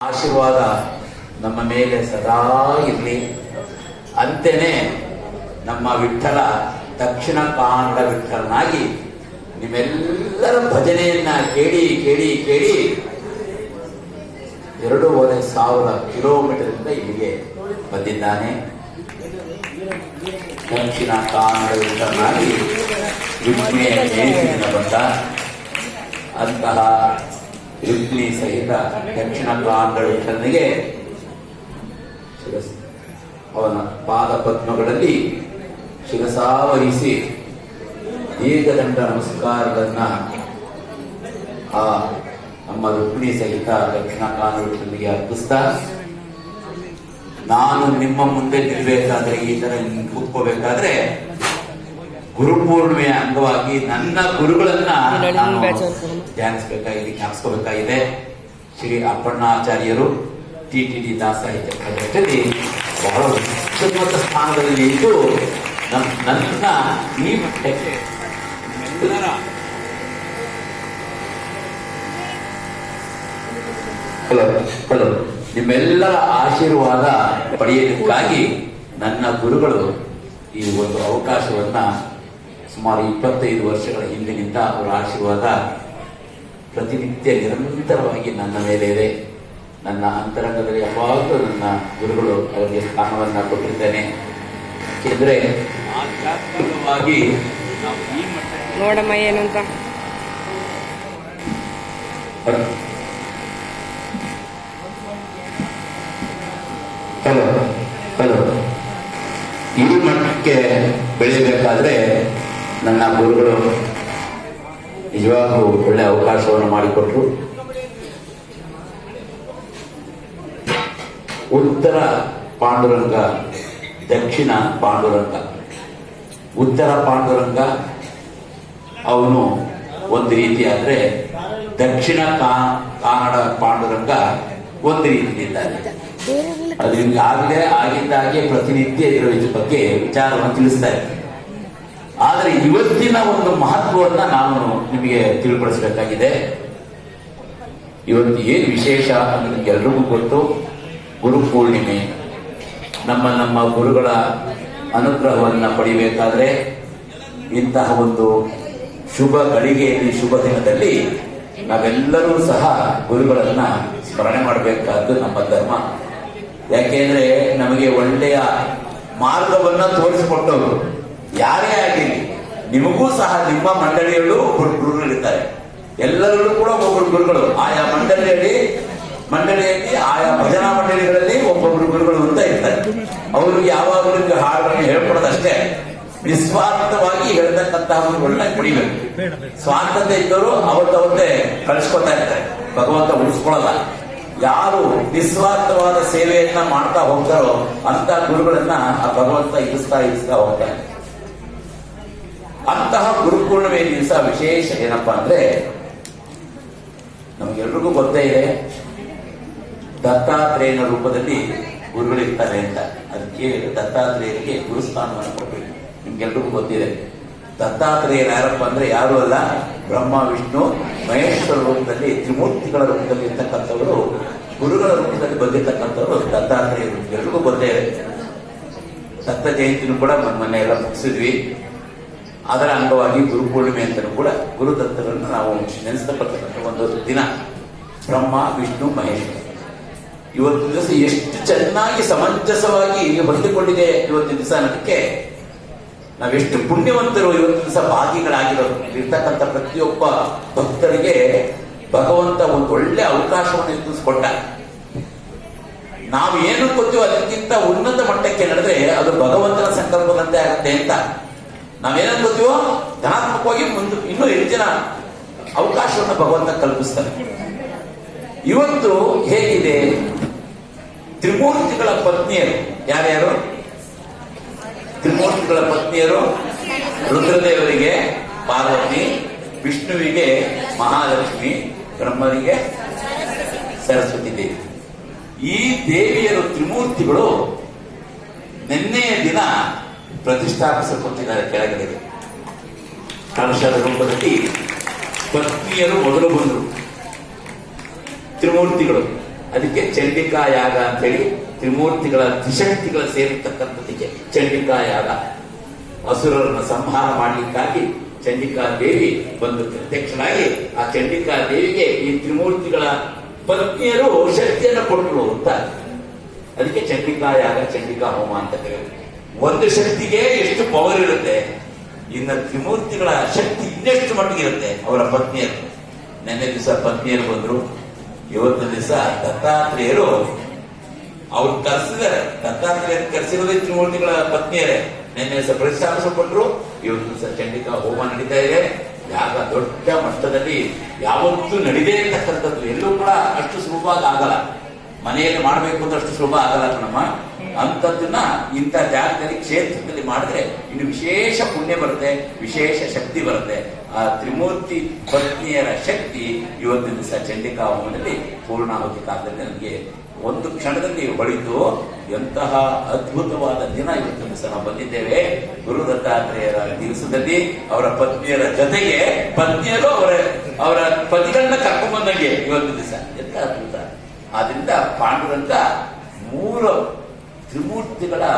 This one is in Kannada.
ಆಶೀರ್ವಾದ ನಮ್ಮ ಮೇಲೆ ಸದಾ ಇರಲಿ. ಅಂತೇನೆ ನಮ್ಮ ವಿಠಲ ದಕ್ಷಿಣ ಕನ್ನಡ ವಿಠಲನಾಗಿ ನಿಮ್ಮೆಲ್ಲರ ಭಜನೆಯನ್ನ ಕೇಳಿ ಕೇಳಿ ಕೇಳಿ ಎರಡೂವರೆ ಸಾವಿರ ಕಿಲೋಮೀಟರ್ನಿಂದ ಇಲ್ಲಿಗೆ ಬಂದಿದ್ದಾನೆ. ದಕ್ಷಿಣ ಕನ್ನಡ ವಿಠಲನಾಗಿ ನೇಸಿನಿಂದ ಬಂದ ಅಂತಹ ರುಕ್ಮಿಣಿ ಸಹಿತ ದಕ್ಷಿಣ ಕನ್ನಡ ವಿಠಲನಿಗೆ ಅವನ ಪಾದ ಪದ್ಮಗಳಲ್ಲಿ ಶಿರಸಾವಹಿಸಿ ದೀರ್ಘದಂಡ ನಮಸ್ಕಾರಗಳನ್ನ ಆ ನಮ್ಮ ರುಕ್ಮಿಣಿ ಸಹಿತ ದಕ್ಷಿಣ ಕನ್ನಡ ವಿಠಲನಿಗೆ ಅರ್ಪಿಸ್ತಾ, ನಾನು ನಿಮ್ಮ ಮುಂದೆ ನಿಲ್ಬೇಕಾದ್ರೆ ಈ ತರ ಕೂತ್ಕೋಬೇಕಾದ್ರೆ ಗುರುಪೂರ್ಣಿಮೆಯ ಅಂಗವಾಗಿ ನನ್ನ ಗುರುಗಳನ್ನ ನಾನು ಧ್ಯಾನಿಸಬೇಕಾಗಿದೆ ಜ್ಞಾಪಿಸ್ಕೋಬೇಕಾಗಿದೆ. ಶ್ರೀ ಅಪ್ಪಣ್ಣಾಚಾರ್ಯರು ಟಿ ಟಿ ಡಿ ದಾಸ ಸಾಹಿತ್ಯ ಪ್ರದೇಶದಲ್ಲಿ ಬಹಳ ಉತ್ತಮವಾದ ಸ್ಥಾನದಲ್ಲಿ ನಿಂತು ನನ್ನ ಈ ಮಟ್ಟಕ್ಕೆ ಹಲೋ ನಿಮ್ಮೆಲ್ಲರ ಆಶೀರ್ವಾದ ಪಡೆಯಲಿಕ್ಕಾಗಿ ನನ್ನ ಗುರುಗಳು ಈ ಒಂದು ಅವಕಾಶವನ್ನ ಸುಮಾರು ಇಪ್ಪತ್ತೈದು ವರ್ಷಗಳ ಹಿಂದಿನಿಂದ ಅವರ ಆಶೀರ್ವಾದ ಪ್ರತಿನಿತ್ಯ ನಿರಂತರವಾಗಿ ನನ್ನ ಮೇಲೆ ಇದೆ. ನನ್ನ ಅಂತರಂಗದಲ್ಲಿ ಯಾವಾಗಲೂ ನನ್ನ ಗುರುಗಳು ಅವರಿಗೆ ಸ್ಥಾನವನ್ನು ಕೊಟ್ಟಿದ್ದೇನೆ ಏಕೆಂದ್ರೆ ಆಧ್ಯಾತ್ಮಿಕವಾಗಿ ನಾವು ಈ ನೋಡಮ್ಮ ಏನು ಅಂತ? ಹಲೋ. ಹಲೋ. ಈ ಮಟ್ಟಕ್ಕೆ ಬೆಳೆಯಬೇಕಾದ್ರೆ ನನ್ನ ಗುರುಗಳು ನಿಜವಾಗೂ ಒಳ್ಳೆ ಅವಕಾಶವನ್ನು ಮಾಡಿಕೊಟ್ರು. ಉತ್ತರ ಪಾಂಡುರಂಗ ದಕ್ಷಿಣ ಪಾಂಡುರಂಗ. ಉತ್ತರ ಪಾಂಡುರಂಗ ಅವನು ಒಂದು ರೀತಿ ಆದ್ರೆ ದಕ್ಷಿಣ ಕನ್ನಡ ಪಾಂಡುರಂಗ ಒಂದು ರೀತಿಯಿದ್ದಾರೆ ಅದರಿಂದ ಆಗಲೇ ಆಗಿದ್ದಾಗೆ ಪ್ರತಿನಿತ್ಯ ಇರೋ ಇದ್ರ ಬಗ್ಗೆ ವಿಚಾರವನ್ನು ತಿಳಿಸ್ತಾ ಇದ್ದಾರೆ ಇವತ್ತಿನ ಒಂದು ಮಹತ್ವವನ್ನ ನಾನು ನಿಮಗೆ ತಿಳಿಪಡಿಸಬೇಕಾಗಿದೆ. ಇವತ್ತು ಏನು ವಿಶೇಷ ಅನ್ನೋದು ನಿಮ್ಗೆ ಎಲ್ರಿಗೂ ಗೊತ್ತು. ಗುರು ಪೂರ್ಣಿಮೆ. ನಮ್ಮ ನಮ್ಮ ಗುರುಗಳ ಅನುಗ್ರಹವನ್ನ ಪಡಿಬೇಕಾದ್ರೆ ಇಂತಹ ಒಂದು ಶುಭ ಗಳಿಗೆಯಲ್ಲಿ, ಶುಭ ದಿನದಲ್ಲಿ ನಾವೆಲ್ಲರೂ ಸಹ ಗುರುಗಳನ್ನ ಸ್ಮರಣೆ ಮಾಡಬೇಕಾದ್ದು ನಮ್ಮ ಧರ್ಮ. ಯಾಕೆಂದ್ರೆ ನಮಗೆ ಒಳ್ಳೆಯ ಮಾರ್ಗವನ್ನ ತೋರಿಸಿಕೊಟ್ಟವರು. ಯಾರೇ ಆಗಿರಲಿ ನಿಮಗೂ ಸಹ ನಿಮ್ಮ ಮಂಡಳಿಯಲ್ಲೂ ಒಬ್ಬರು ಗುರುಗಳಿರ್ತಾರೆ ಎಲ್ಲರಲ್ಲೂ ಕೂಡ ಒಬ್ಬೊಬ್ಬರು ಗುರುಗಳು. ಆಯಾ ಮಂಡಳಿಯಲ್ಲಿ ಮಂಡಳಿಯಲ್ಲಿ, ಆಯಾ ಭಜನಾ ಮಂಡಳಿಗಳಲ್ಲಿ ಒಬ್ಬೊಬ್ಬರು ಗುರುಗಳು ಅಂತ ಇರ್ತಾರೆ. ಅವರು ಯಾವಾಗಲೂ ಹಾಡನ್ನು ಹೇಳ್ಕೊಡೋದಷ್ಟೇ. ನಿಸ್ವಾರ್ಥವಾಗಿ ಹೇಳ್ತಕ್ಕಂತಹ ಗುರುಗಳನ್ನ ಕುಡಿಬೇಕು. ಸ್ವಾರ್ಥತೆ ಇದ್ದವರು ಅವತ್ತವತ್ತೇ ಕಳಿಸ್ಕೊತಾ ಇರ್ತಾರೆ. ಭಗವಂತ ಉಳಿಸ್ಕೊಳ್ಳಲ್ಲ. ಯಾರು ನಿಸ್ವಾರ್ಥವಾದ ಸೇವೆಯನ್ನ ಮಾಡ್ತಾ ಹೋಗ್ತಾರೋ ಅಂತ ಗುರುಗಳನ್ನ ಆ ಭಗವಂತ ಇರಿಸ್ತಾ ಇರಿಸ್ತಾ ಹೋಗ್ತಾನೆ. ಗುರುಪೂರ್ಣಿಮೆ ದಿವಸ ವಿಶೇಷ ಏನಪ್ಪಾ ಅಂದ್ರೆ ನಮ್ಗೆಲ್ರಿಗೂ ಗೊತ್ತೇ ಇದೆ, ದತ್ತಾತ್ರೇಯನ ರೂಪದಲ್ಲಿ ಗುರುಗಳಿರ್ತಾರೆ ಅಂತ. ಅದಕ್ಕೆ ದತ್ತಾತ್ರೇಯರಿಗೆ ಗುರುಸ್ಥಾನವನ್ನು ಕೊಡಬೇಕು. ನಿಮ್ಗೆಲ್ರಿಗೂ ಗೊತ್ತಿದೆ. ದತ್ತಾತ್ರೇಯರು ಯಾರಪ್ಪ ಅಂದ್ರೆ ಯಾರು ಅಲ್ಲ, ಬ್ರಹ್ಮ, ವಿಷ್ಣು, ಮಹೇಶ್ವರ ರೂಪದಲ್ಲಿ, ತ್ರಿಮೂರ್ತಿಗಳ ರೂಪದಲ್ಲಿ ಇರ್ತಕ್ಕಂಥವರು, ಗುರುಗಳ ರೂಪದಲ್ಲಿ ಬಂದಿರತಕ್ಕಂಥವ್ರು ದತ್ತಾತ್ರೇಯರು. ಎಲ್ರಿಗೂ ಗೊತ್ತೇ ಇದೆ. ದತ್ತ ಜಯಂತಿನೂ ಕೂಡ ನಮ್ಮ ಎಲ್ಲ ಮುಗಿಸಿದ್ವಿ. ಅದರ ಅಂಗವಾಗಿ ಗುರುಪೂರ್ಣಿಮೆ ಅಂತಲೂ ಕೂಡ ಗುರುದತ್ತರನ್ನು ನಾವು ನೆನೆಸ್ತಕ್ಕಂಥ ಒಂದು ದಿನ. ಬ್ರಹ್ಮ, ವಿಷ್ಣು, ಮಹೇಶ್ವರ. ಇವತ್ತಿನ ದಿವಸ ಎಷ್ಟು ಚೆನ್ನಾಗಿ ಸಮಂಜಸವಾಗಿ ಹೊಂದಿಕೊಂಡಿದೆ ಇವತ್ತಿನ ದಿವಸ ಅನ್ನೋದಕ್ಕೆ ನಾವೆಷ್ಟು ಪುಣ್ಯವಂತರು ಇವತ್ತು ದಿವಸ ಭಾಗಿಗಳಾಗಿರೋದು ಇರ್ತಕ್ಕಂಥ ಪ್ರತಿಯೊಬ್ಬ ಭಕ್ತರಿಗೆ ಭಗವಂತ ಒಂದು ಒಳ್ಳೆ ಅವಕಾಶವನ್ನು ಎದುರಿಸಿಕೊಂಡ ನಾವು ಏನು ಕೊತ್ತೀವೋ ಅದಕ್ಕಿಂತ ಉನ್ನತ ಮಟ್ಟಕ್ಕೆ ನಡೆದ್ರೆ ಅದು ಭಗವಂತನ ಸಂಕಲ್ಪದಂತೆ ಆಗುತ್ತೆ ಅಂತ. ನಾವೇನಂತ ಗೊತ್ತೀವೋ ಧನಾತ್ಮಕವಾಗಿ ಮುಂದೆ ಇನ್ನೂ ಹೆಚ್ಚಿನ ಅವಕಾಶವನ್ನು ಭಗವಂತ ಕಲ್ಪಿಸ್ತಾರೆ. ಇವತ್ತು ಹೇಗಿದೆ? ತ್ರಿಮೂರ್ತಿಗಳ ಪತ್ನಿಯರು. ಯಾರ್ಯಾರು? ತ್ರಿಮೂರ್ತಿಗಳ ಪತ್ನಿಯರು? ರುದ್ರದೇವರಿಗೆ, ಪಾರ್ವತಿ, ವಿಷ್ಣುವಿಗೆ, ಮಹಾಲಕ್ಷ್ಮಿ ಬ್ರಹ್ಮನಿಗೆ ಸರಸ್ವತಿ ದೇವಿ. ಈ ದೇವಿಯರು ತ್ರಿಮೂರ್ತಿಗಳು. ನಿನ್ನೆಯ ದಿನ ಪ್ರತಿಷ್ಠಾಪಿಸಲ್ಪಟ್ಟಿದ್ದಾರೆ ಕೆಳಗಡೆ ಕಲಶದ ರೂಪದಲ್ಲಿ ಪತ್ನಿಯರು ಮೊದಲು ಬಂದರು. ತ್ರಿಮೂರ್ತಿಗಳು. ಅದಕ್ಕೆ ಚಂಡಿಕಾ ಯಾಗ ಅಂತ ಹೇಳಿ ತ್ರಿಮೂರ್ತಿಗಳ ತ್ರಿಶಕ್ತಿಗಳ ಸೇರಿರ್ತಕ್ಕಂಥದಕ್ಕೆ ಚಂಡಿಕಾ ಯಾಗ ಅಸುರರನ್ನು ಸಂಹಾರ ಮಾಡಲಿಕ್ಕಾಗಿ ಚಂಡಿಕಾ ದೇವಿ ಬಂದು ಪ್ರತ್ಯಕ್ಷನಾಗಿ ಆ ಚಂಡಿಕಾ ದೇವಿಗೆ ಈ ತ್ರಿಮೂರ್ತಿಗಳ ಪತ್ನಿಯರು ಶಕ್ತಿಯನ್ನು ಕೊಟ್ಟರು ಅಂತ. ಅದಕ್ಕೆ ಚಂಡಿಕಾ ಯಾಗ ಚಂಡಿಕಾ ಹೋಮ ಅಂತ ಕರೆಯೋದು ಒಂದು ಶಕ್ತಿಗೆ ಎಷ್ಟು ಪವರ್ ಇರುತ್ತೆ? ಇನ್ನು ತ್ರಿಮೂರ್ತಿಗಳ ಶಕ್ತಿ ಇನ್ನೆಷ್ಟು ಮಟ್ಟಿಗೆ ಇರುತ್ತೆ? ಅವರ ಪತ್ನಿಯರು. ನೆನ್ನೆ ದಿವಸ ಪತ್ನಿಯರು ಬಂದ್ರು. ಇವತ್ತು ದಿವಸ ದತ್ತಾತ್ರೇಯರು ಅವ್ರು. ಕರ್ಸಿದ್ದಾರೆ. ದತ್ತಾತ್ರೇಯ ಕರ್ಸಿರೋದೇ ತ್ರಿಮೂರ್ತಿಗಳ ಪತ್ನಿಯರೇ. ನೆನ್ನೆ ದಿವಸ ಕೊಟ್ಟರು ಇವತ್ತು ದಿವಸ ಚಂಡಿಕಾ ಹೋಮ ನಡೀತಾ ಇದೆ. ಯಾಗ ದೊಡ್ಡ ಮಟ್ಟದಲ್ಲಿ ಯಾವತ್ತೂ ನಡೀದೇ ಇರತಕ್ಕಂಥದ್ದು. ಎಲ್ಲೂ ಕೂಡ ಅಷ್ಟು ಸುಲಭವಾಗಿ ಆಗಲ್ಲ. ಮನೆಯಲ್ಲಿ ಮಾಡಬೇಕು ಅಂತ ಅಷ್ಟು ಸುಲಭ ಆಗಲ್ಲ ನಮ್ಮ ಅಂಥದ್ದನ್ನ ಇಂಥ ಜಾಗದಲ್ಲಿ ಕ್ಷೇತ್ರದಲ್ಲಿ ಮಾಡಿದ್ರೆ ಇನ್ನು ವಿಶೇಷ ಪುಣ್ಯ ಬರುತ್ತೆ, ವಿಶೇಷ ಶಕ್ತಿ ಬರುತ್ತೆ. ಆ ತ್ರಿಮೂರ್ತಿ ಪತ್ನಿಯರ ಶಕ್ತಿ ಇವತ್ತಿನ ದಿವಸ ಚಂಡಿಕಾ ಹೋಮದಲ್ಲಿ ಪೂರ್ಣಾಹುತಿ ಕಾಲದಲ್ಲಿ ನನಗೆ ಒಂದು ಕ್ಷಣದಲ್ಲಿ ಹೊಳಿತು. ಎಂತಹ ಅದ್ಭುತವಾದ ದಿನ ಇವತ್ತಿನ ದಿವಸ ನಾವು ಬಂದಿದ್ದೇವೆ. ಗುರು ದತ್ತಾತ್ರೇಯರ ದಿವಸದಲ್ಲಿ ಅವರ ಪತ್ನಿಯರ ಜೊತೆಗೆ ಪತ್ನಿಯರು ಅವರ ಅವರ ಪತಿಗಳನ್ನ ಕರ್ಕೊಂಡ್ಬಂದಂಗೆ ಇವತ್ತಿನ ದಿವಸ. ಎಂತ ಅದ್ಭುತ. ಆದ್ರಿಂದ ಪಾಂಡುರಂತ ಮೂರು ತ್ರಿಮೂರ್ತಿಗಳ